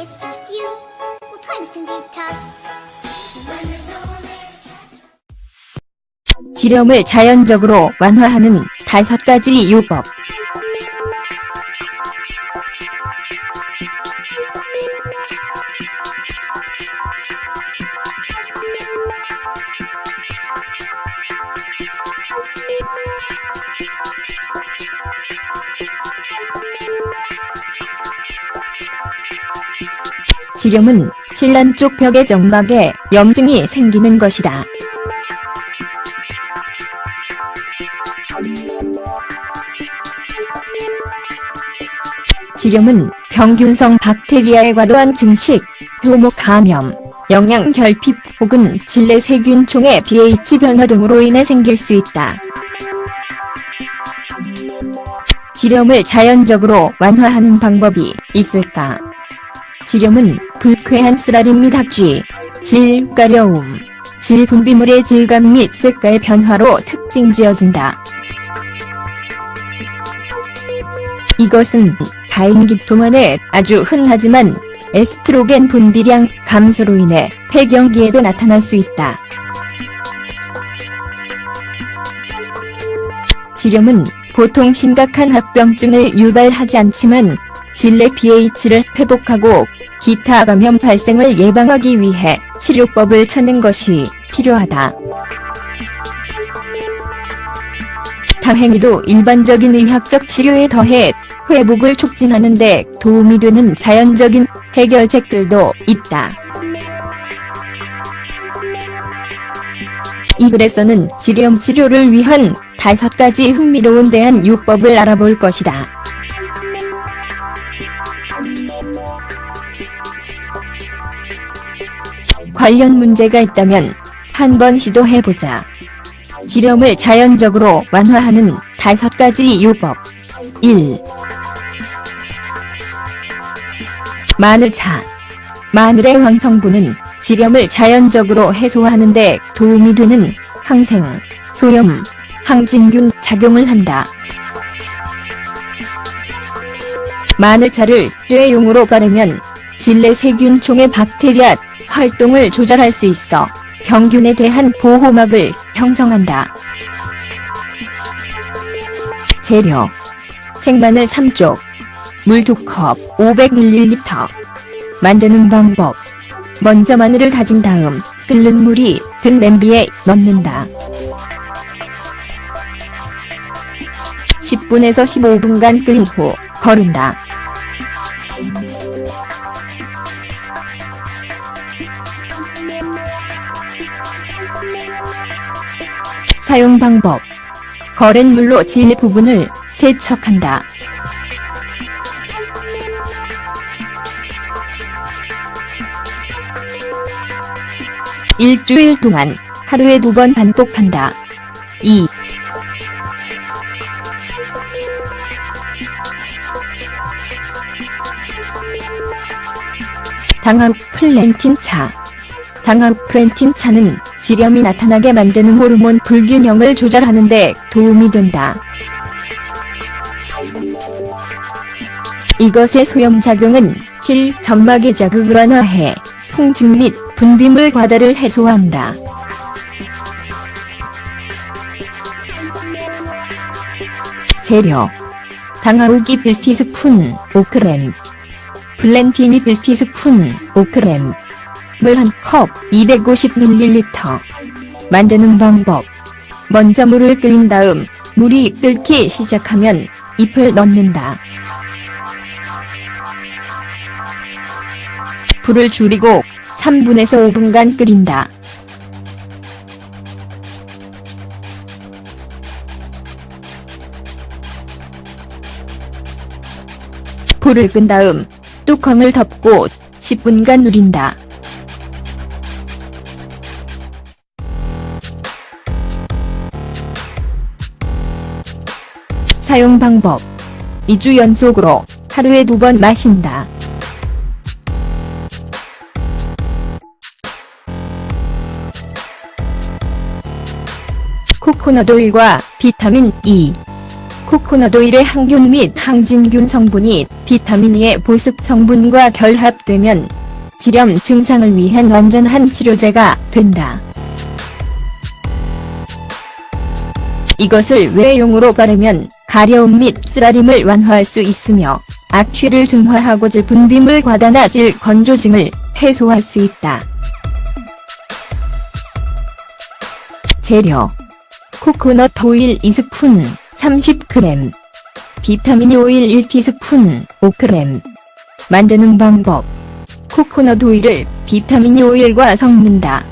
when it's just you, well, times can be tough. 지렴을 자연적으로 완화하는 다섯 가지 요법. 지렴은 질란 쪽 벽의 점막에 염증이 생기는 것이다. 지렴은 병균성 박테리아의 과도한 증식, 효목 감염, 영양 결핍 혹은 질내 세균총의 pH 변화 등으로 인해 생길 수 있다. 지렴을 자연적으로 완화하는 방법이 있을까? 지렴은 불쾌한 쓰라림 및 학쥐, 질 가려움, 질 분비물의 질감 및 색깔 변화로 특징 지어진다. 이것은 가임기 동안에 아주 흔하지만 에스트로겐 분비량 감소로 인해 폐경기에도 나타날 수 있다. 지렴은 보통 심각한 합병증을 유발하지 않지만 질내 pH를 회복하고 기타 감염 발생을 예방하기 위해 치료법을 찾는 것이 필요하다. 다행히도 일반적인 의학적 치료에 더해 회복을 촉진하는 데 도움이 되는 자연적인 해결책들도 있다. 이 글에서는 지렴 치료를 위한 다섯 가지 흥미로운 대한 요법을 알아볼 것이다. 관련 문제가 있다면 한번 시도해보자. 지렴을 자연적으로 완화하는 다섯 가지 요법. 1. 마늘차. 마늘의 황성분은 지렴을 자연적으로 해소하는 데 도움이 되는 항생, 소염, 항진균 작용을 한다. 마늘차를 쇠용으로 바르면 질내 세균총의 박테리아 활동을 조절할 수 있어 병균에 대한 보호막을 형성한다. 재료 생마늘 3쪽 물 2컵 500ml 만드는 방법 먼저 마늘을 다진 다음 끓는 물이 든 냄비에 넣는다. 10분에서 15분간 끓인 후 거른다. 사용 방법 거른 물로 질 부분을 세척한다. 일주일 동안 하루에 두 번 반복한다. 2. 당하욱 플랜틴 차. 당하욱 플랜틴 차는 지렴이 나타나게 만드는 호르몬 불균형을 조절하는 데 도움이 된다. 이것의 소염작용은 질 점막의 자극을 완화해 통증 및 분비물 과다를 해소한다. 재료 당하우기 빌티스푼 5g 블렌티니 빌티스푼 5g 물 1컵 250ml 만드는 방법 먼저 물을 끓인 다음 물이 끓기 시작하면 잎을 넣는다. 불을 줄이고 3분에서 5분간 끓인다. 불을 끈 다음 뚜껑을 덮고 10분간 누린다. 사용 방법 2주 연속으로 하루에 두 번 마신다. 코코넛 오일과 비타민 E, 코코넛 오일의 항균 및 항진균 성분이 비타민 E의 보습 성분과 결합되면 지렴 증상을 위한 완전한 치료제가 된다. 이것을 외용으로 바르면 가려움 및 쓰라림을 완화할 수 있으며 악취를 증화하고 질 분비물 과다나 질 건조증을 해소할 수 있다. 재료. 코코넛 오일 2스푼 30g 비타민 오일 1티스푼 5g 만드는 방법. 코코넛 오일을 비타민 오일과 섞는다.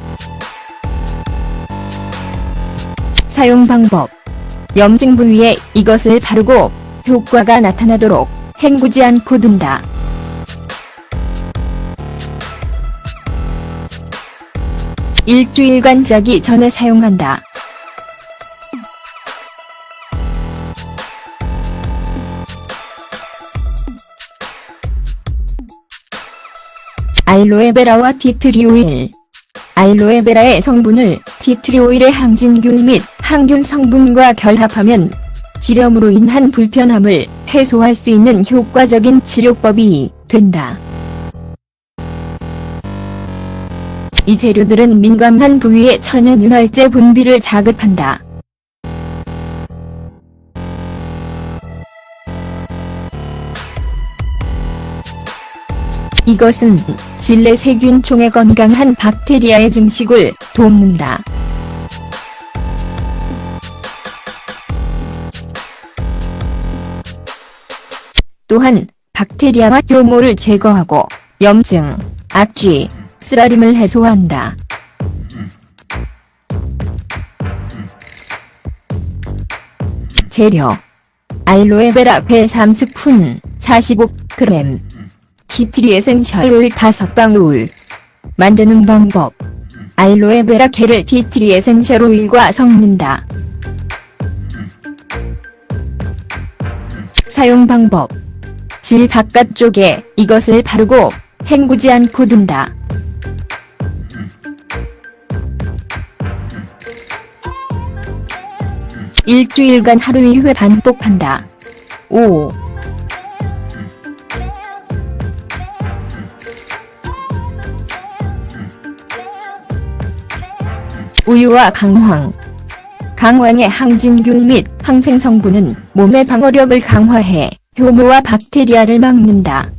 사용 방법 염증 부위에 이것을 바르고 효과가 나타나도록 헹구지 않고 둔다. 일주일간 자기 전에 사용한다. 알로에베라와 티트리 오일 알로에베라의 성분을 티트리 오일의 항진균 및 항균 성분과 결합하면 지렴으로 인한 불편함을 해소할 수 있는 효과적인 치료법이 된다. 이 재료들은 민감한 부위의 천연윤활제 분비를 자극한다. 이것은 질내 세균총의 건강한 박테리아의 증식을 돕는다. 또한 박테리아와 효모를 제거하고 염증, 악취, 쓰라림을 해소한다. 재료. 알로에베라 배 3스푼 45g 티트리 에센셜 오일 5방울. 만드는 방법. 알로에베라 게를 티트리 에센셜 오일과 섞는다. 사용 방법 질 바깥쪽에 이것을 바르고 헹구지 않고 둔다. 일주일간 하루 2회 반복한다. 5. 우유와 강황 강황의 항진균 및 항생 성분은 몸의 방어력을 강화해 효모와 박테리아를 막는다.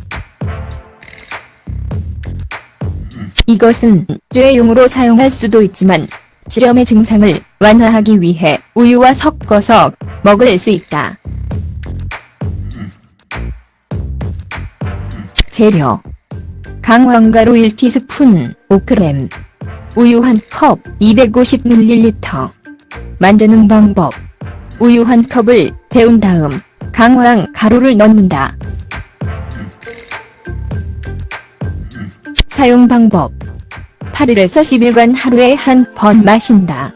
이것은 쇠용으로 사용할 수도 있지만 지렴의 증상을 완화하기 위해 우유와 섞어서 먹을 수 있다. 재료 강황가루 1티스푼 5g 우유 1컵 250ml 만드는 방법 우유 1컵을 데운 다음 강황 가루를 넣는다. 사용 방법 8일에서 10일간 하루에 한 번 마신다.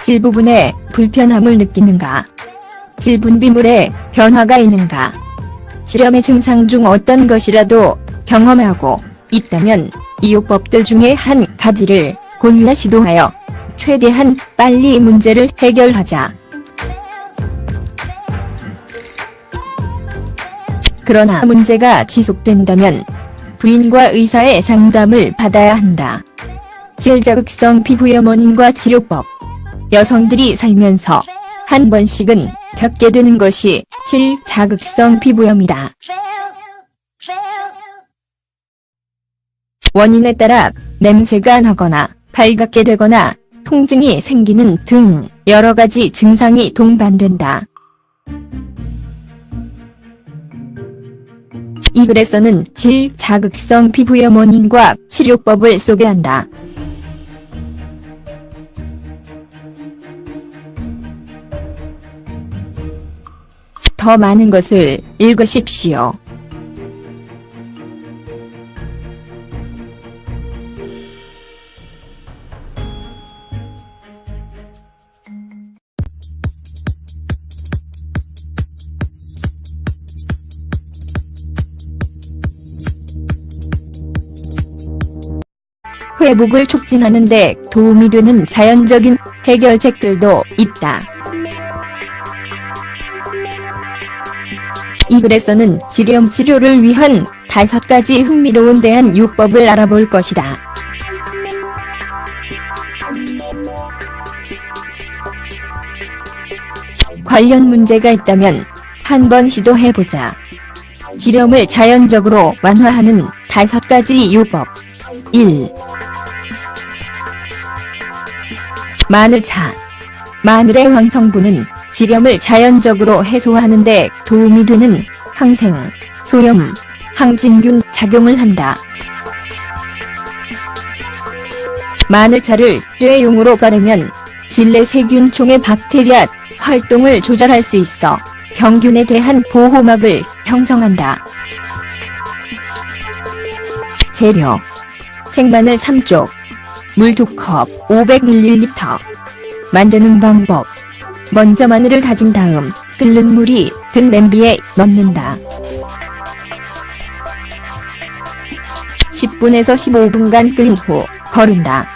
질 부분에 불편함을 느끼는가? 질 분비물에 변화가 있는가? 지렴의 증상 중 어떤 것이라도 경험하고 있다면 이 요법들 중에 한 가지를 골라 시도하여 최대한 빨리 문제를 해결하자. 그러나 문제가 지속된다면 부인과 의사의 상담을 받아야 한다. 질자극성 피부염 원인과 치료법 여성들이 살면서 한 번씩은 겪게 되는 것이 질자극성 피부염이다. 원인에 따라 냄새가 나거나 발갛게 되거나 통증이 생기는 등 여러 가지 증상이 동반된다. 이 글에서는 질 자극성 피부염 원인과 치료법을 소개한다. 더 많은 것을 읽으십시오. 회복을 촉진하는 데 도움이 되는 자연적인 해결책들도 있다. 이 글에서는 지렴 치료를 위한 다섯 가지 흥미로운 대한 요법을 알아볼 것이다. 관련 문제가 있다면 한번 시도해보자. 지렴을 자연적으로 완화하는 다섯 가지 요법. 1. 마늘차. 마늘의 황성분은 지렴을 자연적으로 해소하는 데 도움이 되는 항생, 소염, 항진균 작용을 한다. 마늘차를 쇠용으로 바르면 질내 세균총의 박테리아 활동을 조절할 수 있어 병균에 대한 보호막을 형성한다. 재료 생마늘 3쪽 물 2컵 500ml 만드는 방법 먼저 마늘을 다진 다음 끓는 물이 든 냄비에 넣는다. 10분에서 15분간 끓인 후 거른다.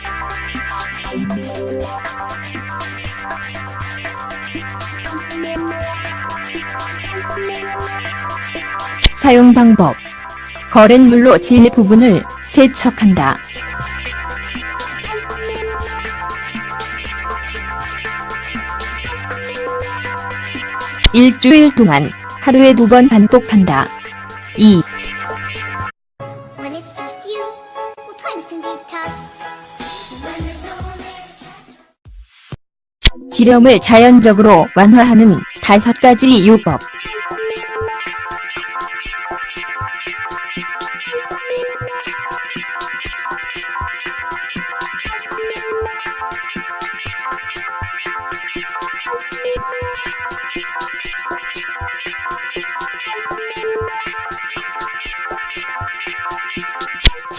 사용 방법 거른 물로 질 부분을 세척한다. 일주일 동안 하루에 두 번 반복한다. 2. When it's just you, well, times can be tough. When there's no one there. 지렴을 자연적으로 완화하는 다섯 가지 요법.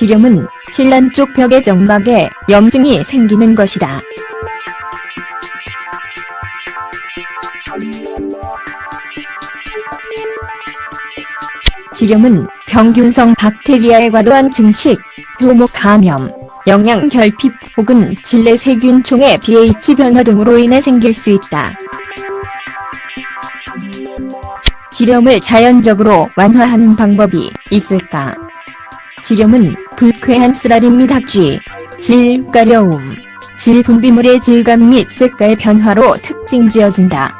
지렴은 질란 쪽 벽의 점막에 염증이 생기는 것이다. 지렴은 병균성 박테리아의 과도한 증식, 효목 감염, 영양 결핍 혹은 질내 세균총의 pH 변화 등으로 인해 생길 수 있다. 지렴을 자연적으로 완화하는 방법이 있을까? 지렴은 불쾌한 쓰라림 및 학쥐, 질, 가려움, 질 분비물의 질감 및 색깔 변화로 특징 지어진다.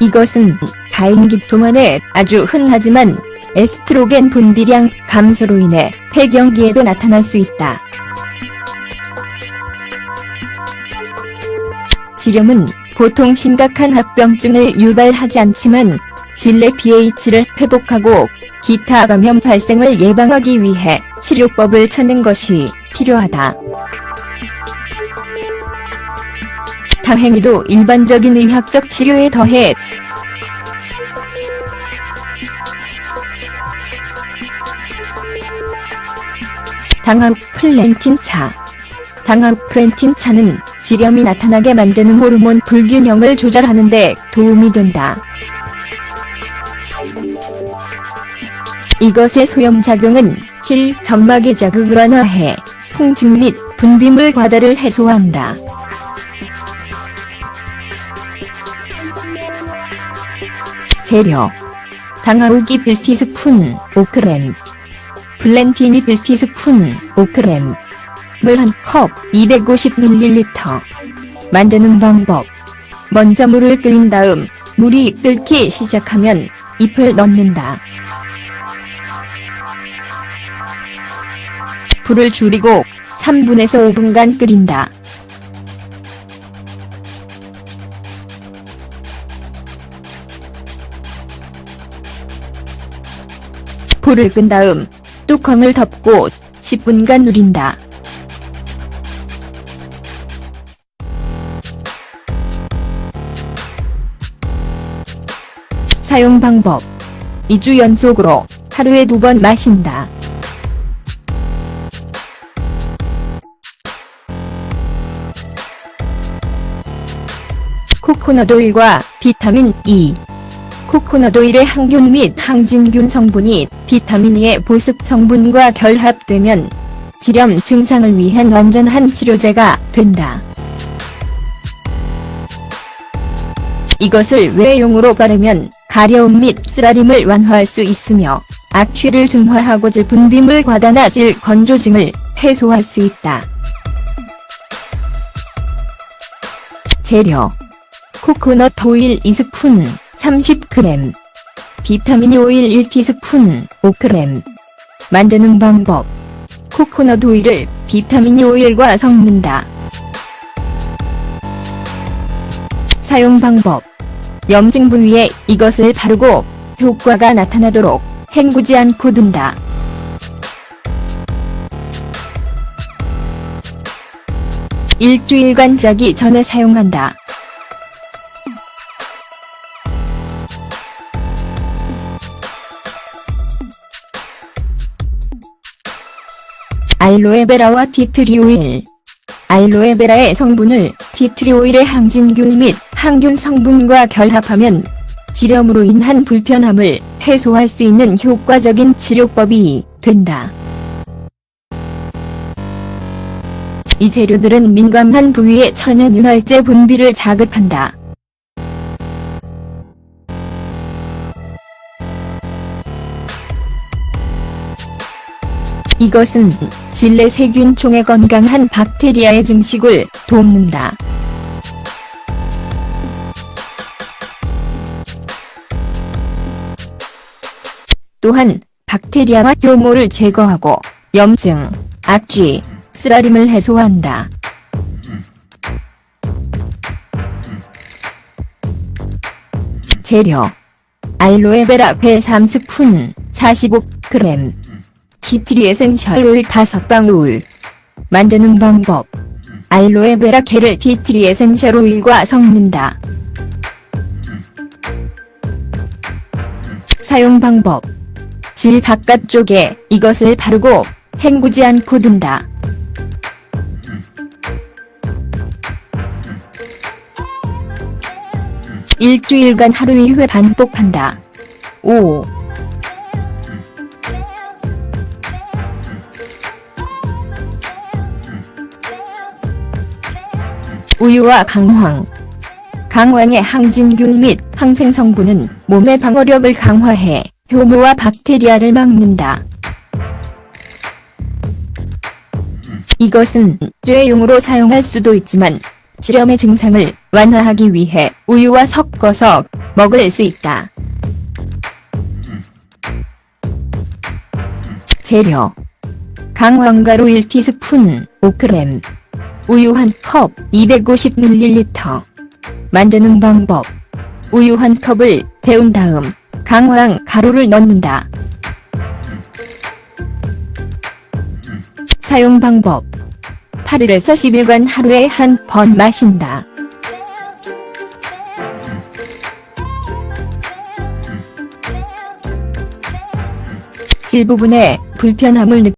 이것은 가임기 동안에 아주 흔하지만 에스트로겐 분비량 감소로 인해 폐경기에도 나타날 수 있다. 지렴은 보통 심각한 합병증을 유발하지 않지만 질내 pH를 회복하고 기타 감염 발생을 예방하기 위해 치료법을 찾는 것이 필요하다. 다행히도 일반적인 의학적 치료에 더해 당하욱 플랜틴 차. 당하욱 플랜틴 차는 지렴이 나타나게 만드는 호르몬 불균형을 조절하는 데 도움이 된다. 이것의 소염작용은 질 점막의 자극을 완화해 통증 및 분비물 과다를 해소한다. 재료. 당하우기 빌티스푼 5g 블렌티니 빌티스푼 5g 물 1컵 250ml 만드는 방법. 먼저 물을 끓인 다음 물이 끓기 시작하면 잎을 넣는다. 불을 줄이고 3분에서 5분간 끓인다. 불을 끈 다음 뚜껑을 덮고 10분간 누린다. 사용 방법 2주 연속으로 하루에 두 번 마신다. 코코넛 오일과 비타민 E, 코코넛 오일의 항균 및 항진균 성분이 비타민 E의 보습 성분과 결합되면 지렴 증상을 위한 완전한 치료제가 된다. 이것을 외용으로 바르면 가려움 및 쓰라림을 완화할 수 있으며 악취를 중화하고 질 분비물 과다나 질 건조증을 해소할 수 있다. 재료 코코넛 오일 2스푼 30g 비타민 오일 1티스푼 5g 만드는 방법 코코넛 오일을 비타민 오일과 섞는다. 사용 방법 염증 부위에 이것을 바르고 효과가 나타나도록 헹구지 않고 둔다. 일주일간 자기 전에 사용한다. 알로에베라와 티트리 오일 알로에베라의 성분을 티트리 오일의 항진균 및 항균 성분과 결합하면 지렴으로 인한 불편함을 해소할 수 있는 효과적인 치료법이 된다. 이 재료들은 민감한 부위의 천연윤활제 분비를 자극한다. 이것은 질내 세균총의 건강한 박테리아의 증식을 돕는다. 또한 박테리아와 효모를 제거하고 염증, 악취, 쓰라림을 해소한다. 재료 알로에베라 배 3스푼 45g 티트리 에센셜 오일 5방울 만드는 방법 알로에베라 게를 티트리 에센셜 오일과 섞는다. 사용 방법 질 바깥쪽에 이것을 바르고 헹구지 않고 둔다. 일주일간 하루 2회 반복한다. 5. 우유와 강황 강황의 항진균 및 항생 성분은 몸의 방어력을 강화해 효모와 박테리아를 막는다. 이것은 쇠용으로 사용할 수도 있지만 지렴의 증상을 완화하기 위해 우유와 섞어서 먹을 수 있다. 재료 강황가루 1티스푼 5g 우유 1컵 250ml 만드는 방법 우유 1컵을 데운 다음 강황 가루를 넣는다. 사용 방법 8일에서 10일간 하루에 한 번 마신다. 질 부분에 불편함을 느